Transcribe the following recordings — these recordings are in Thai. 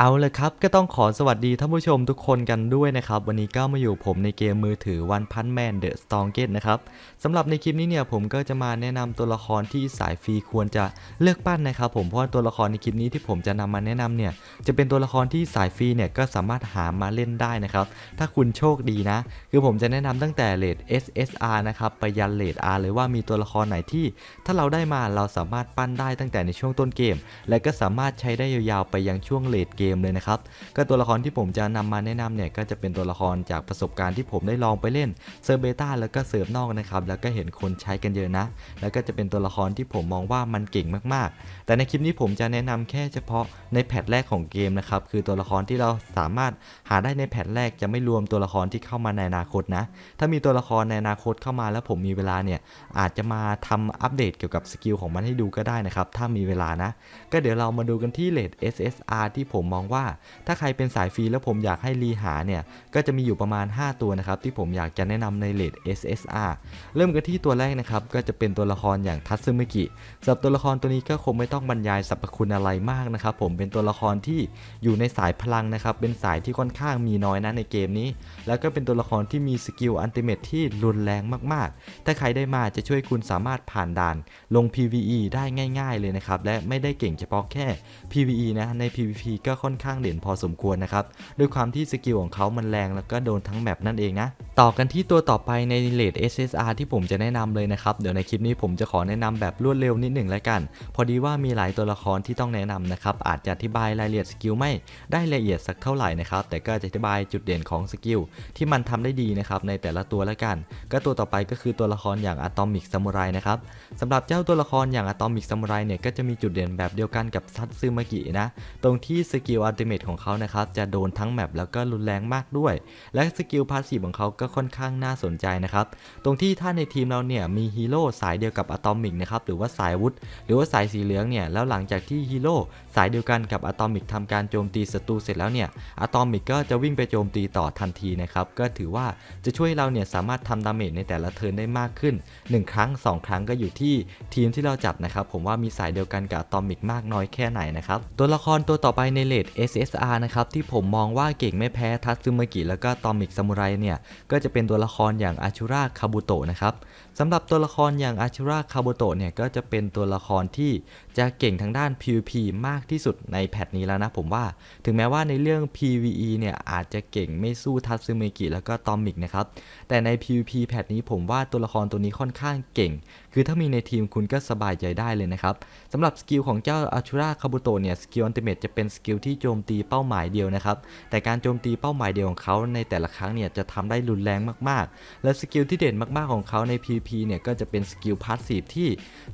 เอาเลยครับก็ต้องขอสวัสดีท่านผู้ชมทุกคนกันด้วยนะครับ วันนี้ก็มาอยู่ผมในเกมมือถือ One Punch Man The Strongest นะครับสำหรับในคลิปนี้เนี่ยผมก็จะมาแนะนำตัวละครที่สายฟรีควรจะเลือกปั้นนะครับ ผมเพราะว่าตัวละครในคลิปนี้ที่ผมจะนำมาแนะนำเนี่ยจะเป็นตัวละครที่สายฟรีเนี่ยก็สามารถหามาเล่นได้นะครับ ถ้าคุณโชคดีนะ คือผมจะแนะนำตั้งแต่เลท SSR นะครับไปยันเลท R เลยว่ามีตัวละครไหนที่ ถ้าเราได้มาเราสามารถปั้นได้ตั้งแต่ในช่วงต้นเกม และก็สามารถใช้ได้ยาวๆไปยังช่วงเลทเกมเลยนะครับ ก็ตัวละครที่ผมจะนำมาแนะนำเนี่ยก็จะเป็นตัวละครจากประสบการณ์ที่ผมได้ลองไปเล่นเซิร์ฟเบต้าแล้วก็เซิร์ฟนอกนะครับ แล้วก็เห็นคนใช้กันเยอะนะ แล้วก็จะเป็นตัวละครที่ผมมองว่ามันเก่งมากๆ แต่ในคลิปนี้ผมจะแนะนำแค่เฉพาะในแพทแรกของเกมนะครับ คือตัวละครที่เราสามารถหาได้ในแพทแรกจะไม่รวมตัวละครที่เข้ามาในอนาคตนะ ถ้ามีตัวละครในอนาคตเข้ามาแล้วผมมีเวลาเนี่ยอาจจะมาทำอัปเดตเกี่ยวกับสกิลของมันให้ดูก็ได้นะครับ ถ้ามีเวลานะ ก็เดี๋ยวเรามาดูกันที่เลท SSR ที่ผมมองว่า ถ้าใครเป็นสายฟรีแล้วผมอยากให้รีหาเนี่ย ก็จะมีอยู่ประมาณ 5 ตัวนะครับ ที่ผมอยากจะแนะนำในเลท SSR เริ่มกันที่ตัวแรกนะครับ ก็จะเป็นตัวละครอย่างทัตซึมิกิสำหรับตัวละครตัวนี้ก็คงไม่ต้องบรรยายสรรพคุณอะไรมากนะครับผมเป็นตัวละครที่อยู่ในสายพลังนะครับเป็นสายที่ค่อนข้างมีน้อยนะในเกมนี้ แล้วก็เป็นตัวละครที่มีสกิลอันติเมทที่รุนแรงมากๆ ถ้าใครได้มาจะช่วยคุณสามารถผ่านด่านลง PVE ได้ง่าย ๆ เลยนะครับและไม่ได้เก่งเฉพาะแค่ PVE นะใน PVP ก็ค่อนข้างเด่นพอสมควรนะครับด้วยความที่สกิลของเขามันแรงแล้วก็โดนทั้งแมปนั่นเองนะต่อกันที่ตัวต่อไปในเลด SSR ที่ผมจะแนะนำเลยนะครับเดี๋ยวในคลิปนี้ผมจะขอแนะนำแบบรวดเร็วนิดหนึ่งแล้วกัน พอดีว่ามีหลายตัวละครที่ต้องแนะนำนะครับอาจจะอธิบายรายละเอียดสกิลไม่ได้ละเอียดสักเท่าไหร่นะครับแต่ก็จะอธิบายจุดเด่นของสกิลที่มันทำได้ดีนะครับในแต่ละตัวแล้วกัน ก็ตัวต่อไปก็คือตัวละครอย่างอะตอมิกซามูไรนะครับสำหรับเจ้าตัวละครอย่างอะตอมิกซามูไรเนี่ยก็จะมีจุดเด่นแบบเดียวกันกับซัตซึมากินะตรงที่สกิลลอัลติเมทของเขานะครับ จะโดนทั้งแมปแล้วก็รุนแรงมากด้วย และสกิลพาสซีฟของเขาก็ค่อนข้างน่าสนใจนะครับ ตรงที่ถ้าในทีมเราเนี่ยมีฮีโร่สายเดียวกับอะตอมิกนะครับหรือว่าสายวุธหรือว่าสายสีเหลืองเนี่ยแล้วหลังจากที่ฮีโร่สายเดียวกันกับอะตอมิกทำการโจมตีศัตรูเสร็จแล้วเนี่ยอะตอมิกก็จะวิ่งไปโจมตีต่อทันทีนะครับก็ถือว่าจะช่วยเราเนี่ยสามารถทำดาเมจในแต่ละเทิร์นได้มากขึ้น 1 ครั้ง 2 ครั้งก็อยู่ที่ทีมที่เราจัดนะครับผมว่ามีสายเดียวกันกับอะตอมิกมากน้อยแค่ไหนนะครับตัวละครตัวต่อไปในเลด SSR นะครับที่ผมมองว่าเก่งไม่แพ้ทัตซึมากิแล้วก็ตอมิกซามูไรเนี่ยก็จะเป็นตัวละครอย่างอาชูระคาบุโตะนะครับสำหรับตัวละครอย่างอาชูระคาบุโตะเนี่ยก็จะเป็นตัวละครที่จะเก่งทางด้าน PVP มากที่สุดในแพทนี้แล้วนะผมว่า ถึงแม้ว่าในเรื่อง PVE เนี่ยอาจจะเก่งไม่สู้ทัตซึมากิแล้วก็ตอมิกนะครับแต่ใน PVP แพทนี้ผมว่าตัวละครตัวนี้ค่อนข้างเก่ง คือถ้ามีในทีมคุณก็สบายใจได้เลยนะครับสำหรับสกิลของเจ้าอาชูระคาบุโตเนี่ยสกิลอันติเมตจะเป็นสกิลที่โจมตีเป้าหมายเดียวนะครับแต่การโจมตีเป้าหมายเดียวของเขาในแต่ละครั้งเนี่ยจะทำได้รุนแรงมากๆ และสกิลที่เด่นมากๆของเขาใน PVP เนี่ยก็จะเป็นสกิลพาสซีฟที่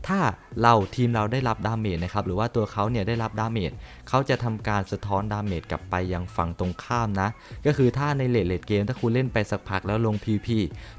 ถ้าเราทีมเราได้รับดาเมจนะครับหรือว่าตัวเขาเนี่ยได้รับดาเมจเขาจะทำการสะท้อนดาเมจกลับไปยังฝั่งตรงข้ามนะ ก็คือถ้าในเลดเลดเกมถ้าคุณเล่นไปสักพักแล้วลง PVP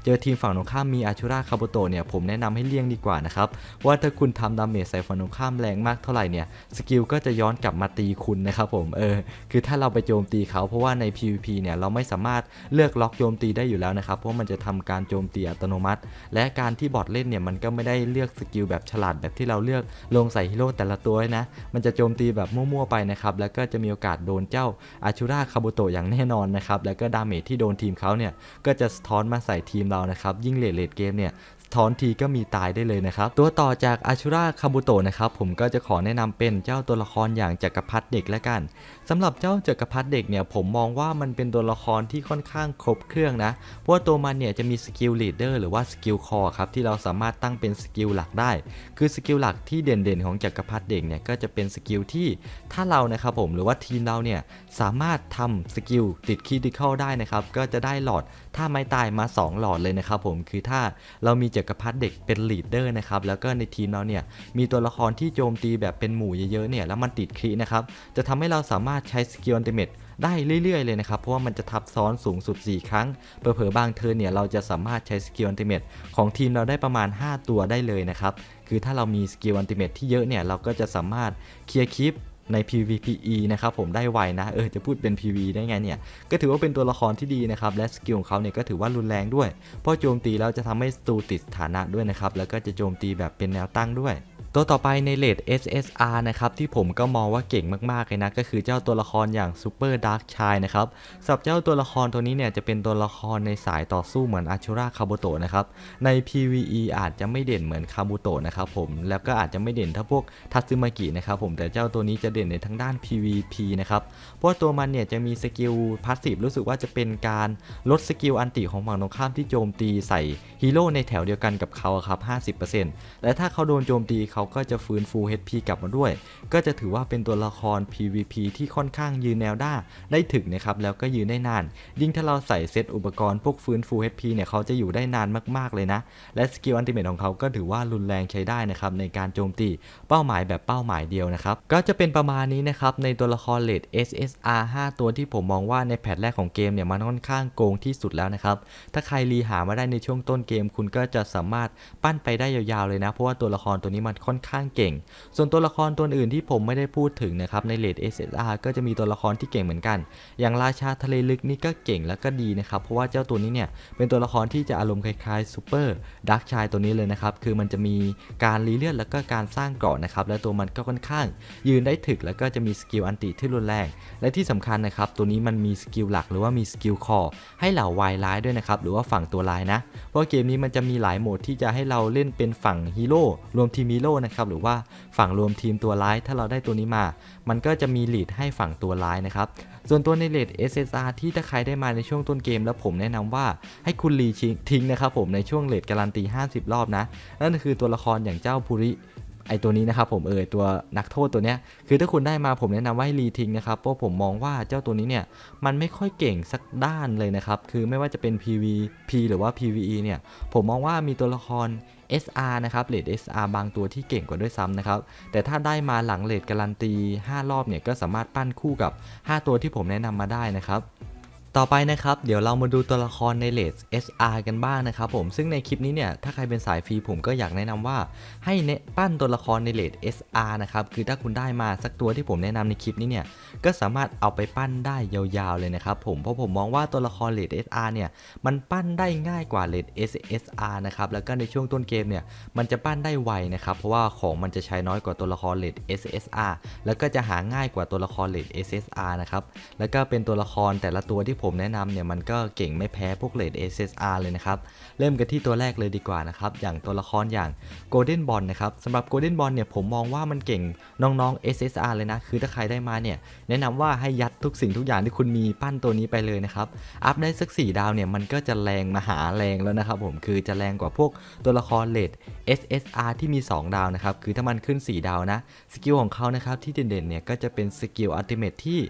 เจอทีมฝั่งตรงข้ามมีอาชูราคาโบโตเนี่ยผมแนะนำให้เลี่ยงดีกว่านะครับ ว่าถ้าคุณทำดาเมจใส่ฝั่งตรงข้ามแรงมากเท่าไหร่เนี่ยสกิลก็จะย้อนกลับมาตีคุณนะครับผมเออคือถ้าเราไปโจมตีเขาเพราะว่าใน PVP เนี่ยเราไม่สามารถเลือกล็อกโจมตีได้อยู่แล้วนะครับเพราะมันจะทำการโจมตีอัตโนมัติ และการที่บอทเล่นเนี่ยมันก็ไม่ได้เลือกสกิลแบบฉลาดแบบที่เราเลือกลงใส่ฮีโร่แต่ละตัวนะมันจะโจมตีแบบมั่วๆไปนะครับแล้วก็จะมีโอกาสโดนเจ้าอาชูราคาบุโตะอย่างแน่นอนนะครับแล้วก็ดาเมจที่โดนทีมเขาเนี่ยก็จะสะท้อนมาใส่ทีมเรานะครับยิ่งเลดเลดเกมเนี่ย ถอนทีก็มีตายได้เลยนะครับ ตัวต่อจากอาชูราคาบุโตะนะครับ ผมก็จะขอแนะนำเป็นเจ้าตัวละครอย่างจักรพรรดิเด็กแล้วกันสำหรับเจ้าจักรพรรดิเด็กเนี่ยผมมองว่ามันเป็นตัวละครที่ค่อนข้างครบเครื่องนะเพราะว่าตัวมันเนี่ยจะมีสกิลลีดเดอร์หรือว่าสกิลคอครับที่เราสามารถตั้งเป็นสกิลหลักได้ คือสกิลหลักที่เด่นๆของจักรพรรดิเด็กเนี่ยก็จะเป็นสกิลที่ถ้าเรานะครับผมหรือว่าทีมเราเนี่ยสามารถทำสกิลติดคีดิคอลได้นะครับก็จะได้หลอดถ้าไม่ตายมา 2 หลอดเลยนะครับผมคือถ้าเรามีจักรพรรดิเด็กเป็นลีดเดอร์นะครับแล้วก็ในทีมเราเนี่ยมีตัวละครที่โจมตีแบบเป็นหมู่เยอะๆเนี่ยแล้วมันติดคีนะครับจะทำให้เราสามารถใช้สกิลอันติเมตได้เรื่อยๆเลยนะครับ เพราะว่ามันจะทับซ้อนสูงสุด 4 ครั้ง เผลอๆบางเทิร์เนี่ยเราจะสามารถใช้สกิลอันติเมตของทีมเราได้ประมาณ 5 ตัวได้เลยนะครับ คือถ้าเรามีสกิลอันติเมตที่เยอะเนี่ยเราก็จะสามารถเคลียร์คลิป ใน PVPE นะครับผมได้ไวนะเออจะพูดเป็น PV ได้ไงเนี่ย ก็ถือว่าเป็นตัวละครที่ดีนะครับและสกิลของเขาเนี่ยก็ถือว่ารุนแรงด้วย เพราะโจมตีแล้วจะทำให้ศัตรูติดฐานะด้วยนะครับแล้วก็จะโจมตีแบบเป็นแนวตั้งด้วย ตัวต่อไปในเลด SSR นะครับที่ผมก็มองว่าเก่งมากๆเลยนะก็คือเจ้าตัวละครอย่าง Super Dark Chai นะครับสำหรับเจ้าตัวละครตัวนี้เนี่ยจะเป็นตัวละครในสายต่อสู้เหมือนอาชูราคาบุโตะนะครับใน PVE อาจจะไม่เด่นเหมือนคาบุโตะนะครับผมแล้วก็อาจจะไม่เด่นเท่าพวกทัตซึมากินะครับผมแต่เจ้าตัวนี้จะเด่นในทางด้าน PVP นะครับเพราะว่าตัวมันเนี่ยจะมีสกิลพาสซีฟรู้สึกว่าจะเป็นการลดสกิลอันติของฝั่งตรงข้ามที่โจมตีใส่ฮีโร่ในแถวเดียวกันกับเขาครับ50%และถ้าเขาโดนโจมตีเขาก็จะฟื้นฟู HP กลับมาด้วย ก็จะถือว่าเป็นตัวละคร PVP ที่ค่อนข้างยืนแนวด้าได้ถึกนะครับแล้วก็ยืนได้นาน ยิ่งถ้าเราใส่เซตอุปกรณ์พวกฟื้นฟู HP เนี่ยเขาจะอยู่ได้นานมากๆเลยนะ และสกิลอันติเมทของเขาก็ถือว่ารุนแรงใช้ได้นะครับในการโจมตีเป้าหมายแบบเป้าหมายเดียวนะครับก็จะเป็นประมาณนี้นะครับในตัวละครเลด SSR 5 ตัวที่ผมมองว่าในแพทแรกของเกมเนี่ยมันค่อนข้างโกงที่สุดแล้วนะครับถ้าใครรีหามาได้ในช่วงต้นเกม คุณก็จะสามารถปั้นไปได้ยาวๆเลยนะ เพราะว่าตัวละครตัวนี้มันค่อนข้างเก่ง ส่วนตัวละครตัวอื่นที่ผมไม่ได้พูดถึงนะครับในเลด SSR ก็จะมีตัวละครที่เก่งเหมือนกัน อย่างราชาทะเลลึกนี่ก็เก่งแล้วก็ดีนะครับ เพราะว่าเจ้าตัวนี้เนี่ยเป็นตัวละครที่จะอารมณ์คล้ายๆซูเปอร์ดักชายตัวนี้เลยนะครับ คือมันจะมีการรีเลือดแล้วก็การสร้างเกราะนะครับ และตัวมันก็ค่อนข้าง ยืนได้ถึกแล้วก็จะมีสกิลอันติที่รุนแรง และที่สำคัญนะครับตัวนี้มันมีสกิลหลักหรือว่ามีสกิลคอให้เหล่าวายร้ายด้วยนะครับหรือว่าฝั่งตัวร้ายนะ เพราะเกมนี้มันจะมีหลายโหมดที่จะให้เราเล่นเป็นฝั่งฮีโร่รวมทีมฮีโร่นะครับหรือว่าฝั่งรวมทีมตัวร้ายถ้าเราได้ตัวนี้มา มันก็จะมีลีดให้ฝั่งตัวร้ายนะครับส่วนตัวในเลด SSR ที่ถ้าใครได้มาในช่วงต้นเกม แล้วผมแนะนำว่าให้คุณรีทิ้งนะครับผมในช่วงเลดการันตี 50 รอบนะนั่นคือตัวละครอย่างเจ้าภูริ ไอตัวนี้นะครับผมเออตัวนักโทษตัวเนี้ยคือถ้าคุณได้มาผมแนะนำว่าให้รีทิ้งนะครับเพราะผมมองว่าเจ้าตัวนี้เนี่ยมันไม่ค่อยเก่งสักด้านเลยนะครับคือไม่ว่าจะเป็น PVP หรือว่า PVE เนี่ยผมมองว่ามีตัวละคร SR นะครับเลด SR บางตัวที่เก่งกว่าด้วยซ้ำนะครับ แต่ถ้าได้มาหลังเลดการันตี 5 รอบเนี่ยก็สามารถปั้นคู่กับ 5 ตัวที่ผมแนะนำมาได้นะครับ ต่อไปนะครับ เดี๋ยวเรามาดูตัวละครในเลด SR กันบ้างนะครับผมซึ่งในคลิปนี้เนี่ยถ้าใครเป็นสายฟรีผมก็อยากแนะนำว่า ให้เนปั้นตัวละครในเลด SR นะครับคือถ้าคุณได้มาสักตัวที่ผมแนะนำในคลิปนี้เนี่ยก็สามารถเอาไปปั้นได้ยาวๆเลยนะครับผมเพราะผมมองว่าตัวละครเลด SR เนี่ยมันปั้นได้ง่ายกว่าเลด SSR นะครับแล้วก็ในช่วงต้นเกมเนี่ยมันจะปั้นได้ไวนะครับเพราะว่าของมันจะใช้น้อยกว่าตัวละครเลด SSR แล้วก็จะหาง่ายกว่าตัวละครเลด SSR นะครับแล้วก็เป็นตัวละครแต่ละตัวที่ผมแนะนำเนี่ยมันก็เก่งไม่แพ้พวกเลด SSR เลยนะครับ เริ่มกันที่ตัวแรกเลยดีกว่านะครับ อย่างตัวละครอย่าง Golden Ball นะครับสำหรับ Golden Ball เนี่ยผมมองว่ามันเก่งน้องๆ SSR เลยนะ คือถ้าใครได้มาเนี่ยแนะนำว่าให้ยัดทุกสิ่งทุกอย่างที่คุณมีปั้นตัวนี้ไปเลยนะครับ อัพได้สัก 4 ดาวเนี่ยมันก็จะแรงมหาแรงแล้วนะครับผมคือจะแรงกว่าพวกตัวละครเลด SSR ที่มี 2 ดาวนะครับคือถ้ามันขึ้น 4 ดาวนะสกิลของเขานะครับที่เด่นๆเนี่ยก็จะเป็นสกิลอัลติเมทที่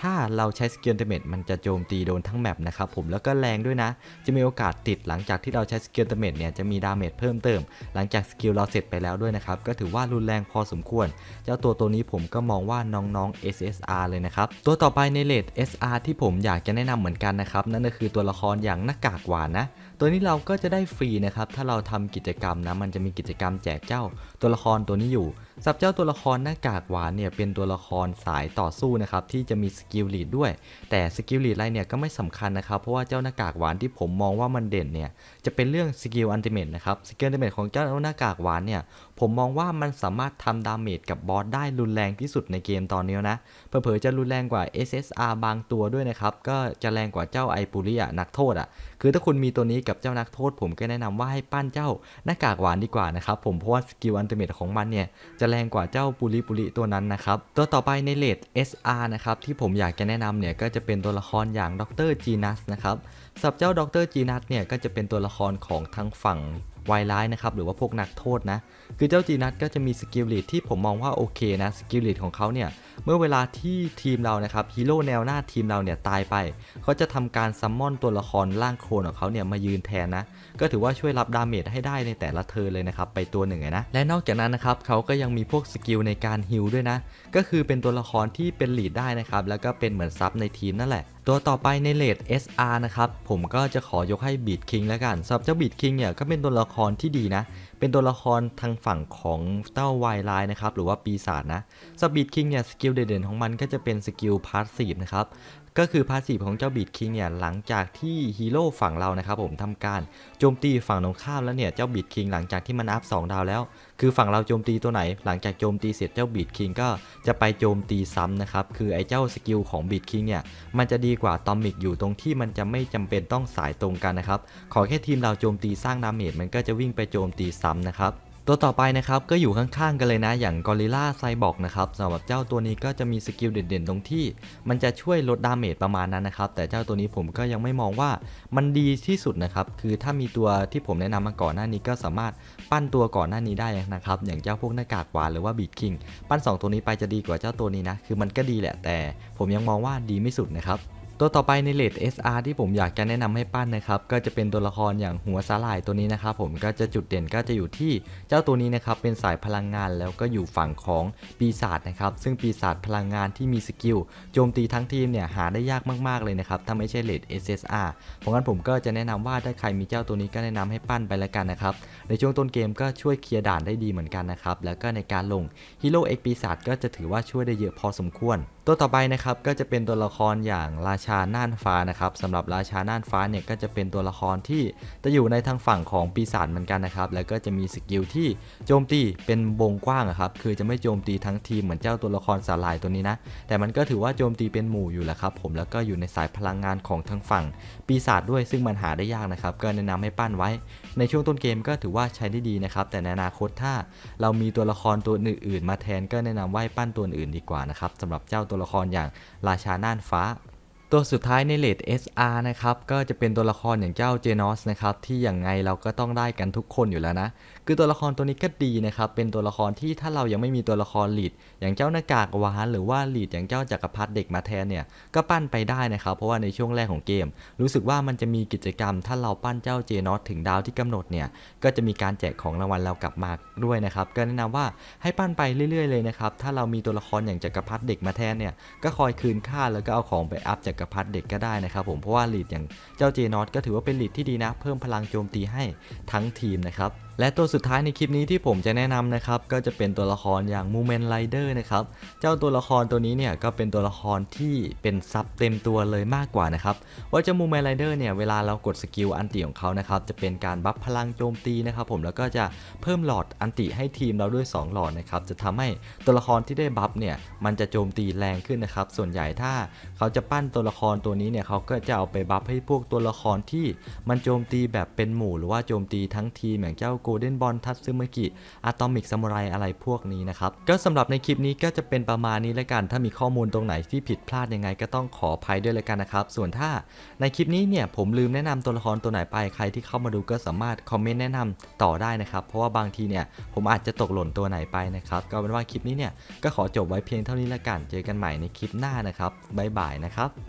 ถ้าเราใช้สกิลอัลติเมทมันจะโจมตีโดนทั้งแมปนะครับผมแล้วก็แรงด้วยนะ จะมีโอกาสติดหลังจากที่เราใช้สกิลอัลติเมทเนี่ยจะมีดาเมจเพิ่มเติม หลังจากสกิลเราเสร็จไปแล้วด้วยนะครับ ก็ถือว่ารุนแรงพอสมควร เจ้าตัวตัวนี้ผมก็มองว่าน้องๆ SSR เลยนะครับ ตัวต่อไปในเลด SR ที่ผมอยากจะแนะนำเหมือนกันนะครับ นั่นก็คือตัวละครอย่างหน้ากากหวานนะ ตัวนี้เราก็จะได้ฟรีนะครับถ้าเราทำกิจกรรมนะมันจะมีกิจกรรมแจกเจ้าตัวละครตัวนี้อยู่ สับเจ้าตัวละครหน้ากากหวานเนี่ยเป็นตัวละครสายต่อสู้นะครับที่จะมีสกิลลีดด้วย แต่สกิลลีดอะไรเนี่ยก็ไม่สำคัญนะครับเพราะว่าเจ้าหน้ากากหวานที่ผมมองว่ามันเด่นเนี่ยจะเป็นเรื่องสกิลอันติเมตนะครับสกิลอันติเมตของเจ้าหน้ากากหวานเนี่ยผมมองว่ามันสามารถทำดาเมจกับบอสได้รุนแรงที่สุดในเกมตอนนี้นะเผลอๆจะรุนแรงกว่า SSR บางตัวด้วยนะครับก็จะแรงกว่าเจ้าไอปุริอะนักโทษอะ คือถ้าคุณมีตัวนี้กับเจ้านักโทษ ผมก็แนะนำว่าให้ปั้นเจ้าหน้ากากหวานดีกว่านะครับผมเพราะว่าสกิลอันติเมตของมันเนี่ยจะแรงกว่าเจ้าปุริปุริตัวนั้นนะครับตัวต่อไปในเลด SR นะครับที่ผมอยากจะแนะนำเนี่ยก็จะเป็นตัวละครอย่างดรจีนัสนะครับสับเจ้าดรจีนัสเนี่ยก็จะเป็นตัวละครของทางฝั่ง วายร้ายนะครับหรือว่าพวกนักโทษนะ คือเจ้าจีนัทก็จะมีสกิลลีดที่ผมมองว่าโอเคนะสกิลลีดของเขาเนี่ยเมื่อเวลาที่ทีมเรานะครับฮีโร่แนวหน้าทีมเราเนี่ยตายไปเขาจะทำการซัมมอนตัวละครร่างโคลนของเขาเนี่ยมายืนแทนนะ ก็ถือว่าช่วยรับดาเมจให้ได้ในแต่ละเทิร์เลยนะครับไปตัวหนึ่งนะและนอกจากนั้นนะครับเขาก็ยังมีพวกสกิลในการฮิลด้วยนะ ก็คือเป็นตัวละครที่เป็นลีดได้นะครับแล้วก็เป็นเหมือนซับในทีมนั่นแหละตัวต่อไปในเลด SR นะครับผมก็จะขอยกให้บีดคิงแล้วกันสำหรับเจ้าบีดคิงเนี่ยก็เป็นตัวละครที่ดีนะ เป็นตัวละครทางฝั่งของเต้าวายไลน์นะครับหรือว่าปีศาจนะสบีดคิงเนี่ยสกิลเด่นๆของมันก็จะเป็นสกิลพาสซีฟนะครับ ก็คือพาสีของเจ้าบีดคิงเนี่ยหลังจากที่ฮีโร่ฝั่งเรานะครับผมทำการโจมตีฝั่งตรงข้ามแล้วเนี่ยเจ้าบีดคิงหลังจากที่มันอัพ2ดาวแล้ว คือฝั่งเราโจมตีตัวไหน หลังจากโจมตีเสร็จเจ้าบีดคิงก็จะไปโจมตีซ้ำนะครับคือไอ้เจ้าสกิลของบีดคิงเนี่ยมันจะดีกว่าตอมิกอยู่ตรงที่มันจะไม่จำเป็นต้องสายตรงกันนะครับขอแค่ทีมเราโจมตีสร้างดาเมจมันก็จะวิ่งไปโจมตีซ้ำนะครับ ตัวต่อไปนะครับก็อยู่ข้างๆกันเลยนะ อย่างกอริล่าไซบอร์กนะครับสำหรับเจ้าตัวนี้ก็จะมีสกิลเด่นๆ ตรงที่ มันจะช่วยลดดาเมจประมาณนั้นนะครับ แต่เจ้าตัวนี้ผมก็ยังไม่มองว่ามันดีที่สุดนะครับ คือถ้ามีตัวที่ผมแนะนำมาก่อนหน้านี้ก็สามารถปั้นตัวก่อนหน้านี้ได้นะครับ อย่างเจ้าพวกหน้ากากหวานหรือว่าบีดคิงปั้น 2 ตัวนี้ไปจะดีกว่าเจ้าตัวนี้นะ คือมันก็ดีแหละ แต่ผมยังมองว่าดีไม่สุดนะครับ ตัวต่อไปในเลด SR ที่ผมอยากจะแนะนำให้ปั้นนะครับ ก็จะเป็นตัวละครอย่างหัวสาหร่ายตัวนี้นะครับ ผมก็จะจุดเด่นก็จะอยู่ที่เจ้าตัวนี้นะครับ เป็นสายพลังงานแล้วก็อยู่ฝั่งของปีศาจนะครับ ซึ่งปีศาจพลังงานที่มีสกิลโจมตีทั้งทีมเนี่ยหาได้ยากมากๆเลยนะครับถ้าไม่ใช่เลด SSR เพราะงั้นผมก็จะแนะนำว่าถ้าใครมีเจ้าตัวนี้ก็แนะนำให้ปั้นไปแล้วกันนะครับ ในช่วงต้นเกมก็ช่วยเคลียร์ด่านได้ดีเหมือนกันนะครับแล้วก็ในการลงฮีโร่เอกปีศาจก็จะถือว่าช่วยได้เยอะพอสมควร ตัวต่อไปนะครับก็จะเป็นตัวละครอย่างราชาน่านฟ้านะครับสำหรับราชาน่านฟ้าเนี่ยก็จะเป็นตัวละครที่จะอยู่ในทางฝั่งของปีศาจเหมือนกันนะครับแล้วก็จะมีสกิลที่โจมตีเป็นวงกว้างอะครับคือจะไม่โจมตีทั้งทีมเหมือนเจ้าตัวละครสาลายตัวนี้นะแต่มันก็ถือว่าโจมตีเป็นหมู่อยู่แหละครับผมแล้วก็อยู่ในสายพลังงานของทางฝั่งปีศาจด้วยซึ่งมันหาได้ยากนะครับก็แนะนำให้ปั้นไว้ ในช่วงต้นเกมก็ถือว่าใช้ได้ดีนะครับแต่ในอนาคตถ้าเรามีตัวละครตัวอื่นๆ มาแทนก็แนะนำว่าให้ปั้นตัวอื่นดีกว่านะครับสำหรับเจ้าตัวละครอย่างราชาน่านฟ้า ตัวสุดท้ายในเลด SR นะครับ ก็จะเป็นตัวละครอย่างเจ้าเจนอสนะครับ ที่อย่างไงเราก็ต้องได้กันทุกคนอยู่แล้วนะ คือตัวละครตัวนี้ก็ดีนะครับ เป็นตัวละครที่ถ้าเรายังไม่มีตัวละครลีดอย่างเจ้าหน้ากากวานหรือว่าลีดอย่างเจ้าจักรพรรดิเด็กมาแทนเนี่ยก็ปั้นไปได้นะครับ เพราะว่าในช่วงแรกของเกม รู้สึกว่ามันจะมีกิจกรรม ถ้าเราปั้นเจ้าเจนอสถึงดาวที่กำหนดเนี่ยก็จะมีการแจกของรางวัลเรากลับมาด้วยนะครับ ก็แนะนำว่าให้ปั้นไปเรื่อยๆเลยนะครับ ถ้าเรามีตัวละครอย่างจักรพรรดิเด็กมาแทนเนี่ยก็คอยคืนค่าแล้วก็เอาของไปอัพจักรพรรดิเด็กก็ได้นะครับผมเพราะว่าลีดอย่างเจ้าเจนอสก็ถือว่าเป็นลีดที่ดีนะ เพิ่มพลังโจมตีให้ทั้งทีมนะครับ และตัวสุดท้ายในคลิปนี้ที่ผมจะแนะนำนะครับ ก็จะเป็นตัวละครอย่างมูเมนไรเดอร์นะครับ เจ้าตัวละครตัวนี้เนี่ยก็เป็นตัวละครที่เป็นซับเต็มตัวเลยมากกว่านะครับ ว่าเจ้ามูเมนไรเดอร์เนี่ยเวลาเรากดสกิลอันติของเขานะครับจะเป็นการบัฟพลังโจมตีนะครับผมแล้วก็จะเพิ่มหลอดอันติให้ทีมเราด้วย 2 หลอดนะครับจะทำให้ตัวละครที่ได้บัฟเนี่ยมันจะโจมตีแรงขึ้นนะครับส่วนใหญ่ถ้าเขาจะปั้นตัวละครตัวนี้เนี่ยเขาก็จะเอาไปบัฟให้พวกตัวละครที่มันโจมตีแบบเป็นหมู่หรือว่าโจมตีทั้งทีมอย่างเจ้าโกลเด้นบอลทัตซึมกิอะตอมิกซามูไรอะไรพวกนี้นะครับ ก็สำหรับในคลิปนี้ก็จะเป็นประมาณนี้แล้วกัน ถ้ามีข้อมูลตรงไหนที่ผิดพลาดยังไงก็ต้องขออภัยด้วยแล้วกันนะครับ ส่วนถ้าในคลิปนี้เนี่ยผมลืมแนะนำตัวละครตัวไหนไปใครที่เข้ามาดูก็สามารถคอมเมนต์แนะนำต่อได้นะครับ เพราะว่าบางทีเนี่ยผมอาจจะตกหล่นตัวไหนไปนะครับ ก็เป็นว่าคลิปนี้เนี่ยก็ขอจบไว้เพียงเท่านี้แล้วกัน เจอกันใหม่ในคลิปหน้านะครับบ๊ายบายนะครับ